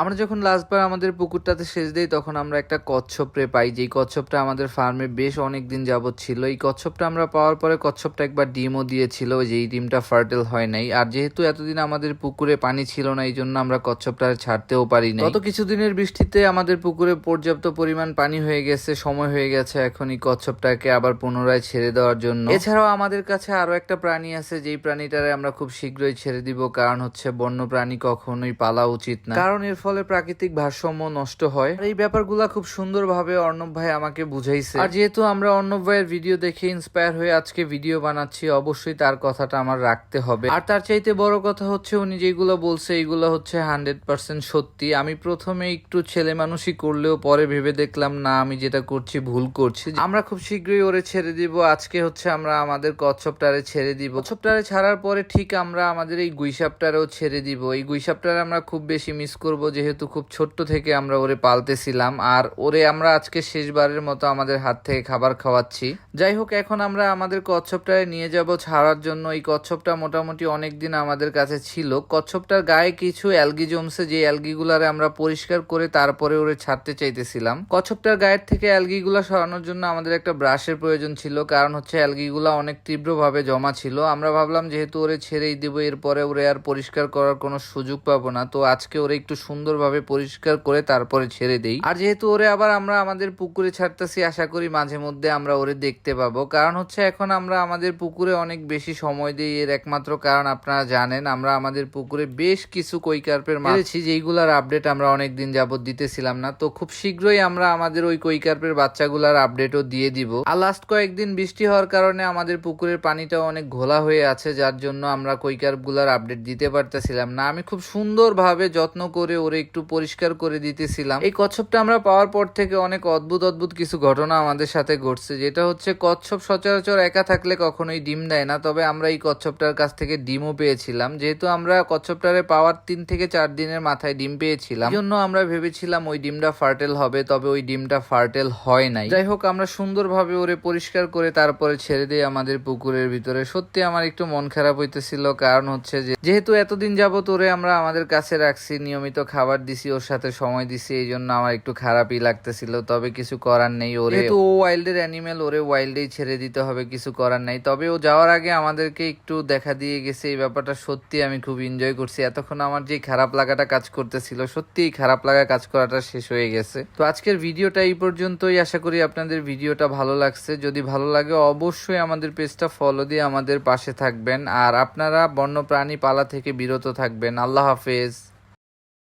আমরা যখন লাস্টবার আমাদের পুকুরটাতে সেচ দিই তখন আমরা একটা কচ্ছপরে পাই। যেই কচ্ছপটা আমাদের ফার্মে বেশ অনেক দিন যাবত ছিল। এই কচ্ছপটা আমরা পাওয়ার পরে কচ্ছপটা একবার ডিমও দিয়েছিল যেই ডিমটা ফার্টেল হয় নাই। আর যেহেতু এতদিন আমাদের পুকুরে পানি ছিল না এই জন্য আমরা কচ্ছপটা ছাড়তেও পারি না গত কিছুদিনের বৃষ্টিতে আমাদের পুকুরে পর্যাপ্ত পরিমাণ পানি হয়ে গেছে সময় হয়ে গেছে এখন এই কচ্ছপটাকে আবার পুনরায় ছেড়ে দেওয়ার জন্য। এছাড়াও আমাদের কাছে আরও একটা প্রাণী আছে যেই প্রাণীটারে আমরা খুব শীঘ্রই ছেড়ে দিব কারণ হচ্ছে বন্য প্রাণী কখনোই পালা উচিত না। কারণ এর ফলে প্রাকৃতিক ভারসাম্য নষ্ট হয়। এই ব্যাপারগুলা খুব সুন্দরভাবে অর্ণব ভাই আমাকে বুঝাইছে। আর যেহেতু আমরা অর্ণব ভাইয়ের ভিডিও দেখে ইন্সপায়ার হয়ে আজকে ভিডিও বানাচ্ছি, অবশ্যই তার কথাটা আমার রাখতে হবে। আর তার চাইতে বড় কথা হচ্ছে, উনি যেগুলো বলছে এইগুলো হচ্ছে হান্ড্রেড পার্সেন্ট সত্যি। আমি প্রথমে একটু ছেলে মানুষই করলেও পরে ভেবে দেখলাম, না, আমি যেটা করছি ভুল করছি। আমরা খুব শীঘ্রই ওরে ছেড়ে দিব। আজকে হচ্ছে আমরা আমাদের কচ্ছপটারে ছেড়ে দিব। কচ্ছপটারে ছাড়ার পরে ঠিক আমরা আমাদের এই গুইসাপটারেও ছেড়ে দিব। এই গুইসাপটারে আমরা খুব বেশি মিস করব যেহেতু খুব ছোট্ট থেকে আমরা ওরে পালতেছিলাম, আর ওরে আমরা আজকে শেষবারের মতো আমাদের হাত থেকে খাবার খাওয়াচ্ছি। যাই হোক, এখন আমরা আমাদের কচ্ছপটারে নিয়ে যাব ছাড়ার জন্য। এই কচ্ছপটা মোটামুটি অনেক দিন আমাদের কাছে ছিল। কচ্ছপটার গায়ে কিছু অ্যালগি জমছে, যে অ্যালগিগুলারে আমরা পরিষ্কার করে তারপরে ওরে ছাড়তে চাইতেছিলাম। কচ্ছপটার গায়ের থেকে অ্যালগিগুলা সরানোর জন্য আমাদের একটা ব্রাশের প্রয়োজন ছিল, কারণ হচ্ছে অ্যালগিগুলা অনেক তীব্রভাবে জমা ছিল। আমরা ভাবলাম যেহেতু ওরে ছেড়েই দেবো, এরপরে ওরে আর পরিষ্কার করার কোনো সুযোগ পাবো না, তো আজকে ওরে একটু সুন্দরভাবে পরিষ্কার করে তারপরে ছেড়ে দেই। আর যেহেতু ওরে আবার আমরা আমাদের পুকুরে ছাড়তেছি, আশা করি মাঝে মধ্যে আমরা ওরে দেখতে পাবো। কারণ হচ্ছে এখন আমরা আমাদের পুকুরে অনেক বেশি সময় দিই, এর একমাত্র কারণ আপনারা জানেন, আমরা আমাদের পুকুরে বেশ কিছু কৈকার্পের মারেছি যেইগুলার আপডেট আমরা অনেক দিন যাবত দিতেছিলাম না। তো খুব শীঘ্রই আমরা আমাদের ওই কৈকার্পের বাচ্চাগুলার আপডেটও দিয়ে দিব। আর লাস্ট কয়েকদিন বৃষ্টি হওয়ার কারণে আমাদের পুকুরের পানিটা অনেক ঘোলা হয়ে আছে, যার জন্য আমরা কৈকার্পগুলার আপডেট দিতে পারতেছিলাম না। আমি খুব সুন্দরভাবে যত্ন করে ওরে একটু পরিষ্কার করে দিতেছিলাম। এই কচ্ছপটা আমরা পাওয়ার পর থেকে অনেক অদ্ভুত অদ্ভুত কিছু ঘটনা আমাদের সাথে ঘটছে, যেটা হচ্ছে কচ্ছপ সচরাচর একা থাকলে কখনোই ডিম দেয় না, তবে আমরা এই কচ্ছপটার কাছ থেকে ডিমও পেয়েছিলাম। যেহেতু আমরা কচ্ছপটারে পাওয়ার তিন থেকে চার দিনের মাথায় ডিম পেয়েছিলাম জন্য আমরা ভেবেছিলাম ওই ডিমটা ফার্টেল হবে, তবে ওই ডিমটা ফার্টেল হয় নাই। যাই হোক, আমরা সুন্দরভাবে ওরে পরিষ্কার করে তারপরে ছেড়ে দিই আমাদের পুকুরের ভিতরে। সত্যি আমার একটু মন খারাপ হইতেছিল, কারণ হচ্ছে যে, যেহেতু এতদিন যাবত ওরে আমরা আমাদের কাছে রাখছি নিয়মিত খাবার দিছি, ওর সাথে সময় দিছি, এই জন্য আমার একটু খারাপই লাগতেছিল। তবে কিছু করার নেই ওরে। যেহেতু ও ওয়াইল্ডের অ্যানিমেল ওরে ওয়াইল্ডেই ছেড়ে দিতে হবে, কিছু করার নাই। তবে ও যাওয়ার আগে আমাদেরকে একটু দেখা দিয়ে গেছে, এই ব্যাপারটা সত্যি আমি খুব এনজয় করছি। এতক্ষণ আমার যে খারাপ লাগাটা কাজ করতেছিল, সত্যিই খারাপ লাগা কাজ করাটা শেষ হয়ে গেছে। তো আজকের ভিডিওটা এই পর্যন্তই। আশা করি আপনাদের ভিডিওটা ভালো লাগছে। যদি ভালো লাগে, অবশ্যই আমাদের পেজটা ফলো দিয়ে আমাদের পাশে থাকবেন। আর আপনারা বন্য প্রাণী পালা থেকে বিরত থাকবেন। আল্লাহ হাফেজ।